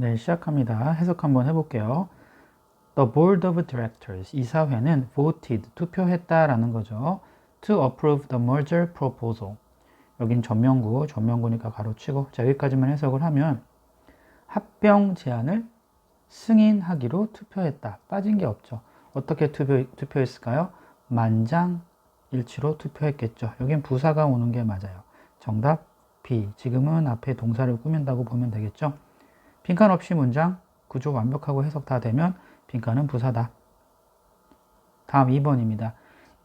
네, 시작합니다. 해석 한번 해볼게요. The Board of Directors, 이사회는 voted, 투표했다라는 거죠. To approve the merger proposal. 여긴 전명구, 전명구니까 가로치고 자 여기까지만 해석을 하면 합병 제안을 승인하기로 투표했다. 빠진 게 없죠. 어떻게 투표, 투표했을까요? 만장일치로 투표했겠죠. 여긴 부사가 오는 게 맞아요. 정답 B. 지금은 앞에 동사를 꾸민다고 보면 되겠죠. 빈칸 없이 문장 구조 완벽하고 해석 다 되면 빈칸은 부사다. 다음 2번입니다.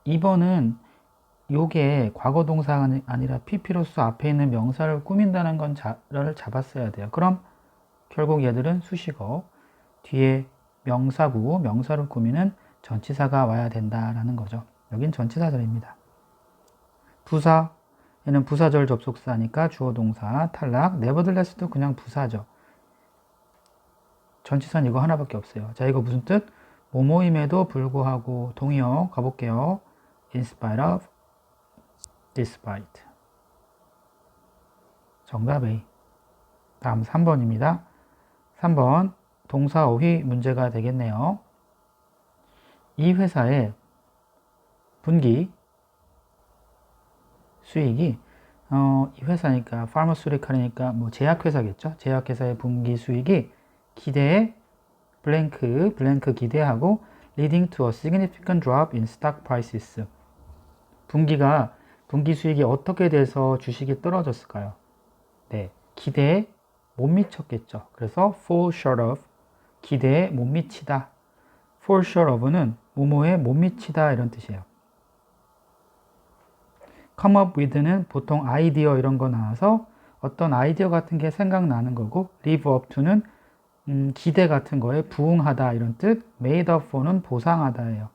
2번은 요게 과거 동사가 아니라 PP로서 앞에 있는 명사를 꾸민다는 건를 잡았어야 돼요. 그럼 결국 얘들은 수식어, 뒤에 명사구, 명사를 꾸미는 전치사가 와야 된다라는 거죠. 여긴 전치사절입니다. 부사, 얘는 부사절 접속사니까 주어 동사 탈락. nevertheless도 그냥 부사죠. 전치사는 이거 하나밖에 없어요. 자, 이거 무슨 뜻? 모모임에도 불구하고 동의어 가볼게요. in spite of, despite. 정답 A. 다음 3번입니다. 3번 동사 어휘 문제가 되겠네요. 이 회사의 분기 수익이 어, 이 회사니까 파마수리칼이니까 뭐 제약회사겠죠. 제약회사의 분기 수익이 기대에 블랭크 블랭크 기대하고 leading to a significant drop in stock prices. 분기가 분기 수익이 어떻게 돼서 주식이 떨어졌을까요? 네, 기대에 못 미쳤겠죠. 그래서 fall short of 기대에 못 미치다. fall short of는 모모에 못 미치다 이런 뜻이에요. come up with는 보통 아이디어 이런 거 나와서 어떤 아이디어 같은 게 생각나는 거고 live up to는 음, 기대 같은 거에 부응하다 이런 뜻 made up for는 보상하다예요.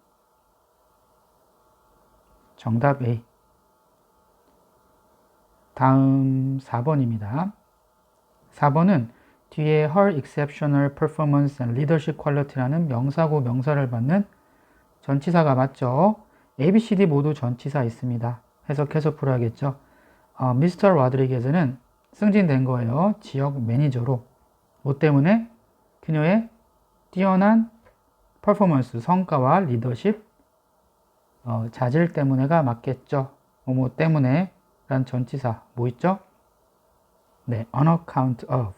정답 A 다음 4번입니다. 4번은 뒤에 her exceptional performance and leadership quality라는 명사고 명사를 받는 전치사가 맞죠? A, B, C, D 모두 전치사 있습니다. 해석해서 풀어야겠죠. 어, 미스터 라드리게즈는 승진된 거예요. 지역 매니저로. 뭐 때문에? 그녀의 뛰어난 퍼포먼스, 성과와 리더십, 어, 자질 때문에가 맞겠죠. 뭐뭐 때문에 란 전치사 뭐 있죠? 네, on account of,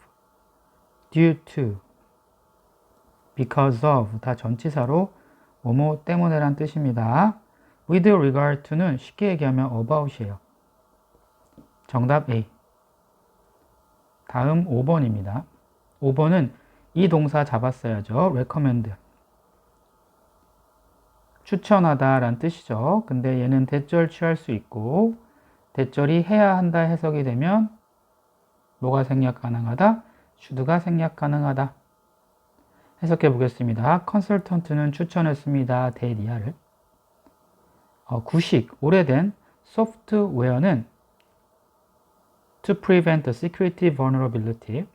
due to, because of 다 전치사로 뭐뭐 때문에란 뜻입니다. with regard to는 쉽게 얘기하면 about이에요. 정답 A. 다음 5번입니다. 5번은 이 동사 잡았어야죠. recommend. 추천하다 란 뜻이죠. 근데 얘는 대절 취할 수 있고 대절이 해야 한다 해석이 되면 뭐가 생략 가능하다? should가 생략 가능하다. 해석해 보겠습니다. 컨설턴트는 추천했습니다. 대리아를. 어, 구식, 오래된 소프트웨어는 to prevent security vulnerability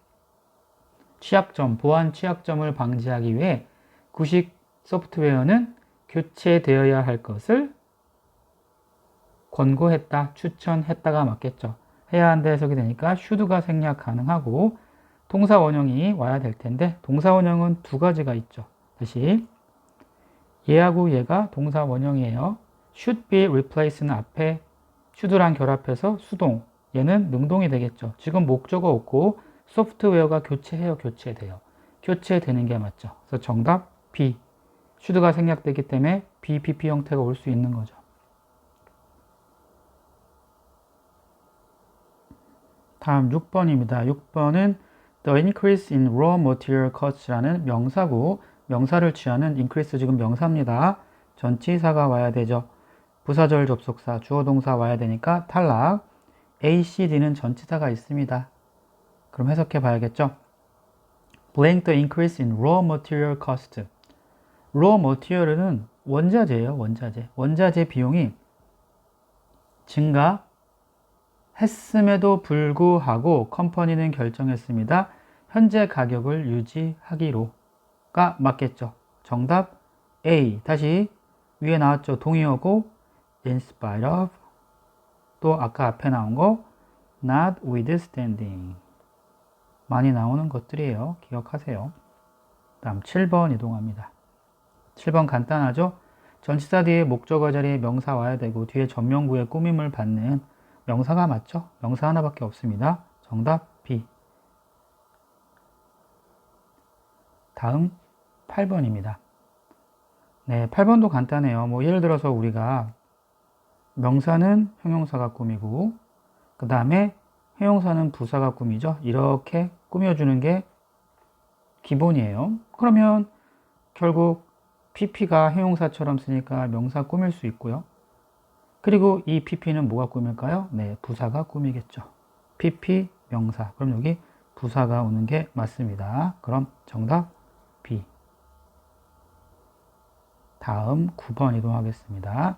취약점, 보안 취약점을 방지하기 위해 구식 소프트웨어는 교체되어야 할 것을 권고했다, 추천했다가 맞겠죠. 해야 한다 해석이 되니까 should가 생략 가능하고 동사 원형이 와야 될 텐데 동사 원형은 두 가지가 있죠. 다시 얘하고 얘가 동사 원형이에요. should be replace는 앞에 should랑 결합해서 수동 얘는 능동이 되겠죠. 지금 목적어 없고 소프트웨어가 교체해요, 교체돼요. 교체되는 게 맞죠. 그래서 정답 B. should가 생략되기 때문에 BPP 형태가 올 수 있는 거죠. 다음 6번입니다. 6번은 The increase in raw material costs라는 명사고 명사를 취하는 increase 지금 명사입니다. 전치사가 와야 되죠. 부사절 접속사 주어 동사 와야 되니까 탈락. A, C, D는 전치사가 있습니다. 그럼 해석해 봐야겠죠. Blank the increase in raw material cost. raw material은 원자재예요. 원자재. 원자재 비용이 증가 했음에도 불구하고 컴퍼니는 결정했습니다. 현재 가격을 유지하기로가 맞겠죠. 정답 A. 다시 위에 나왔죠. 동의어고 in spite of 또 아까 앞에 나온 거 not withstanding 많이 나오는 것들이에요. 기억하세요. 다음 7번 이동합니다. 7번 간단하죠? 전치사 뒤에 목적어 자리에 명사 와야 되고 뒤에 전명구의 꾸밈을 받는 명사가 맞죠? 명사 하나밖에 없습니다. 정답 B. 다음 8번입니다. 네, 8번도 간단해요. 뭐 예를 들어서 우리가 명사는 형용사가 꾸미고 그 다음에 형용사는 부사가 꾸미죠. 이렇게 꾸며주는 게 기본이에요. 그러면 결국 PP가 형용사처럼 쓰니까 명사 꾸밀 수 있고요. 그리고 이 PP는 뭐가 꾸밀까요? 네, 부사가 꾸미겠죠. PP 명사. 그럼 여기 부사가 오는 게 맞습니다. 그럼 정답 B. 다음 9번 이동하겠습니다.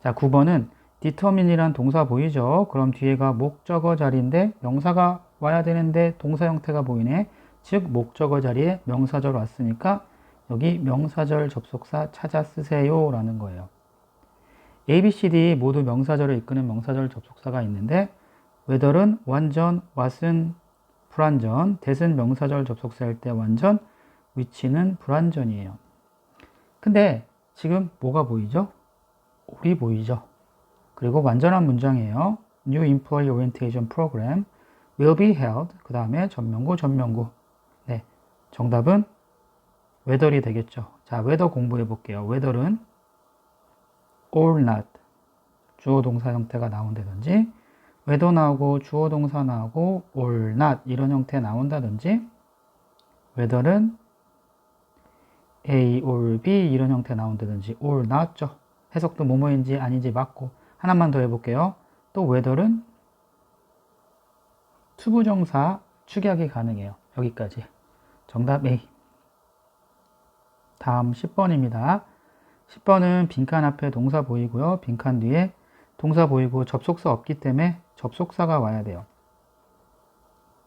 자, 9번은 determine이란 동사 보이죠? 그럼 뒤에가 목적어 자리인데 명사가 와야 되는데 동사 형태가 보이네. 즉 목적어 자리에 명사절 왔으니까 여기 명사절 접속사 찾아 쓰세요 라는 거예요. A, B, C, D 모두 명사절을 이끄는 명사절 접속사가 있는데 whether은 완전, what은 불완전, that은 명사절 접속사일 때 완전, which는 불완전이에요. 근데 지금 뭐가 보이죠? 올이 보이죠? 그리고 완전한 문장이에요. New Employee Orientation Program will be held. 그 다음에 전명구, 전명구. 네, 정답은 whether이 되겠죠. 자, whether 공부해 볼게요. whether은 or not 주어 동사 형태가 나온다든지 whether 나오고 주어 동사 나오고 or not 이런 형태 나온다든지 whether은 A or B 이런 형태 나온다든지 or not죠. 해석도 뭐뭐인지 아닌지 맞고 하나만 더 해볼게요. 또 whether는 투부정사 축약이 가능해요. 여기까지. 정답 A. 다음 10번입니다. 10번은 빈칸 앞에 동사 보이고요. 빈칸 뒤에 동사 보이고 접속사 없기 때문에 접속사가 와야 돼요.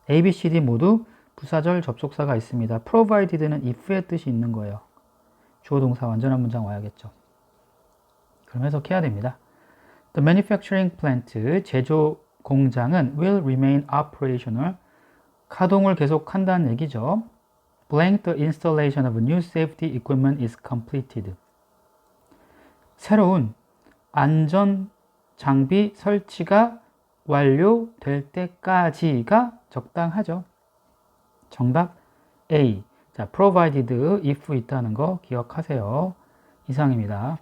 A, B, C, D 모두 부사절 접속사가 있습니다. provided는 if의 뜻이 있는 거예요. 주어 동사 완전한 문장 와야겠죠. 그럼 해석해야 됩니다. The manufacturing plant, 제조 공장은 will remain operational. 가동을 계속한다는 얘기죠. Blank the installation of new safety equipment is completed. 새로운 안전 장비 설치가 완료될 때까지가 적당하죠. 정답 A. 자, provided if 있다는 거 기억하세요. 이상입니다.